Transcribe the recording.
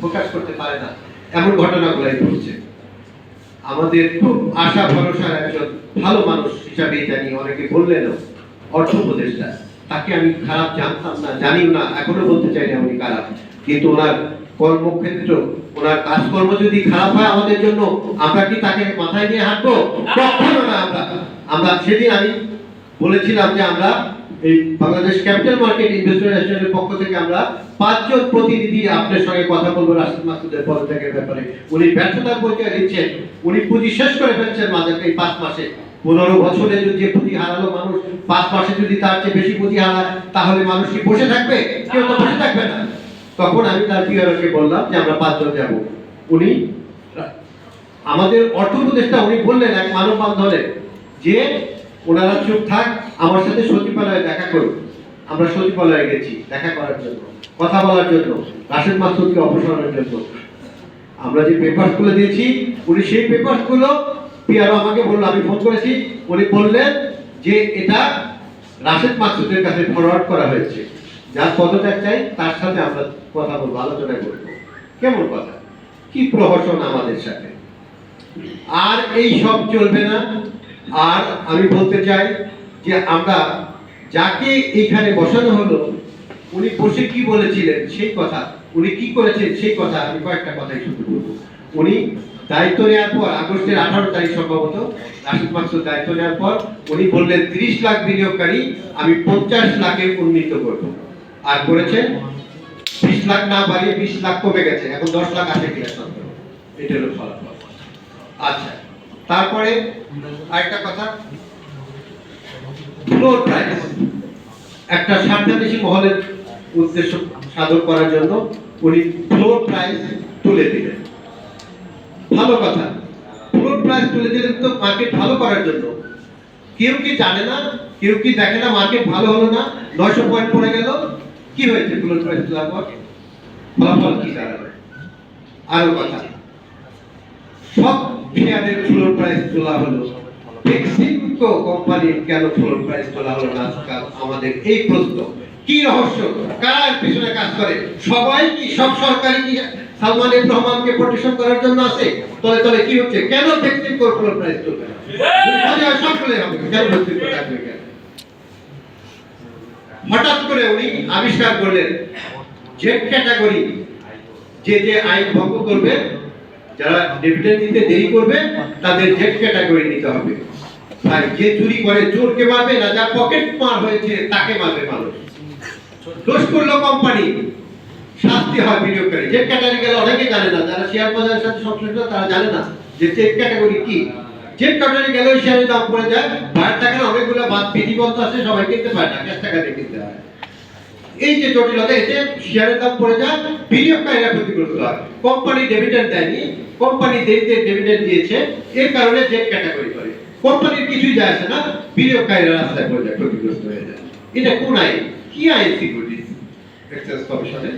প্রকাশ করতে পারে না। এমন ঘটনাগুলাই ঘটছে। আমাদের খুব আশা, ভরসার একজন ভালো মানুষ হিসাবে জানি অনেকে অর্থ উপদেষ্টা। তাকে আমি খারাপ জানতাম না, জানিও না, এখনও বলতে চাই না উনি খারাপ। কিন্তু ওনার কর্মক্ষেত্র, ওনার কাজকর্ম যদি খারাপ হয় আমাদের জন্য, আমরা কি তাকে মাথায় নিয়ে হাঁটবো? কখনো না, আমরা। আমরা সেদিন আমি বলেছিলাম যে আমরা এই বাংলাদেশ ক্যাপিটাল মার্কেট ইনভেস্টর অ্যাসোসিয়েশনের পক্ষ থেকে আমরা পাঁচজন প্রতিনিধি আপনার সঙ্গে কথা বলব রাষ্ট্র মাসুদের পদত্যাগের ব্যাপারে। উনি ব্যর্থতার পরিচয় দিচ্ছেন, উনি পুঁজি শেষ করে ফেলছেন মাঝে এই পাঁচ মাসে। পনেরো বছরে যদি পুঁজি হারালো মানুষ, পাঁচ মাসে যদি তার চেয়ে বেশি পুঁজি হারায়, তাহলে মানুষ কি বসে থাকবে? কেউ তো বসে থাকবে না। তখন আমি তার পিয়ারকে বললাম যে আমরা পাঁচজন যাব। উনি, আমাদের অর্থ উপদেষ্টা উনি বললেন এক মানব বান্ধবের, যে ওনারা চুপ থাক, আমার সাথে সচিবালয়ে দেখা করুন আমরা সচিবালয়ে গেছি, দেখা করার জন্য, কথা বলার জন্য, রাশেদ মাসুদকে অপসারণের জন্য। আমরা যে পেপারসগুলো দিয়েছি, উনি সেই পেপারসগুলো পিয়ারো আমাকে বলল, আমি ফোন করেছি। উনি বললেন যে এটা রাশেদ মাসুদের কাছে ফরওয়ার্ড করা হয়েছে। যার পদত্যাগ চাই, তার সাথে আমরা কথা বলব, আলোচনা করব। কেমন কথা? কি প্রহসন আমাদের সাথে? আর এই সব চলবে না। আর আমি বলতে চাই যে আমরা যাকে এখানে বসানো হলো, উনি বসে কি বলেছিলেন সেই কথা, উনি কি করেছেন সেই কথা আমি কয়েকটা কথাই শুধু বলব উনি দায়িত্ব নেওয়ার পর, আগস্টের আঠারো তারিখ সম্ভবত, রাশিদ মাকসুদ দায়িত্ব নেওয়ার পর, উনি বললেন, তিরিশ লাখ বিনিয়োগকারী আমি পঞ্চাশ লাখে উন্নীত করব। আর করেছেন, বিশ লাখ না বাড়িয়ে বিশ লাখ কমে গেছে, এখন দশ লাখ আসে কিনা সত্তর এটা হলো ফলাফল। আচ্ছা তারপরে আরেকটা কথা। ফ্লোর প্রাইস একটা স্বার্থান্বেষী মহলের উদ্দেশ্য সাধন করার জন্য উনি ফ্লোর প্রাইস তুলে দিলেন। ভালো কথা। ফ্লোর প্রাইস তুলে দিলেন তো মার্কেট ভালো করার জন্য। কেউ কি জানে না, কেউ কি দেখে না মার্কেট ভালো হলো না? নয়শো পয়েন্ট পড়ে গেল। কি হয়েছে ফ্লোর প্রাইস তোলার পর? ফলাফল কি দাঁড়াবে? আরও কথা। সব শেয়ারের ফ্লোর প্রাইস তোলা হলো। বেক্সিমকো কোম্পানির কেন ফ্লোর প্রাইস তোলা হলো না? আজকাল আমাদের এই প্রশ্ন, কি রহস্য? কারা পিছনে কাজ করে? সবাই কি, সব সরকারি কি সালমান এফ রহমানকে প্রোটেকশন করার জন্য আছে? তলে তলে কি হচ্ছে? কেন বেক্সিমকো ফ্লোর প্রাইস তুলে হবে। কেন হঠাৎ করে উনি আবিষ্কার করলেন জেড ক্যাটাগরি যে যে আইন ভঙ্গ করবে যারা ডিভিডেন্ড দিতে দেরি করবে, তাদের জেড ক্যাটাগরি নিতে হবে। ভাই যে চুরি করে, চোরকে মারবে না, যার পকেট মার হয়েছে, তাকে মারবে মানুষ। দোষ করল কোম্পানি শাস্তি হয় বিনিয়োগকারী জেড ক্যাটাগরি গেলে অনেকে জানে না, যারা শেয়ার বাজারের সাথে সংশ্লিষ্ট, তারা জানে না যে জেড ক্যাটাগরি কি। জেড ক্যাটাগরি গেলে ওই শেয়ারের দাম পড়ে যায়। বাইরে টাকা অনেকগুলো বাদ বিধিবদ্ধ আছে, সবাই কিনতে পারে না ক্যাশ টাকা দিয়ে কিনতে হয়। এই যে জটিলতা এতে শেয়ারের দাম পড়ে যায় বিনিয়োগকারীরা ক্ষতিগ্রস্ত হয়। কোম্পানি ডেভিডেন্ড দেয়নি কোম্পানি দেরিতে ডেভিডেন্ড দিয়েছে, এর কারণে যে ক্যাটাগরি করে। কোম্পানির কিছুই যায় আসে না বিনিয়োগকারীরা রাস্তায় পড়ে যায়, ক্ষতিগ্রস্ত হয়ে যায়। এটা কোন আইন? কি আইন সিকিউরিটিস এক্সচেঞ্জ কমিশনের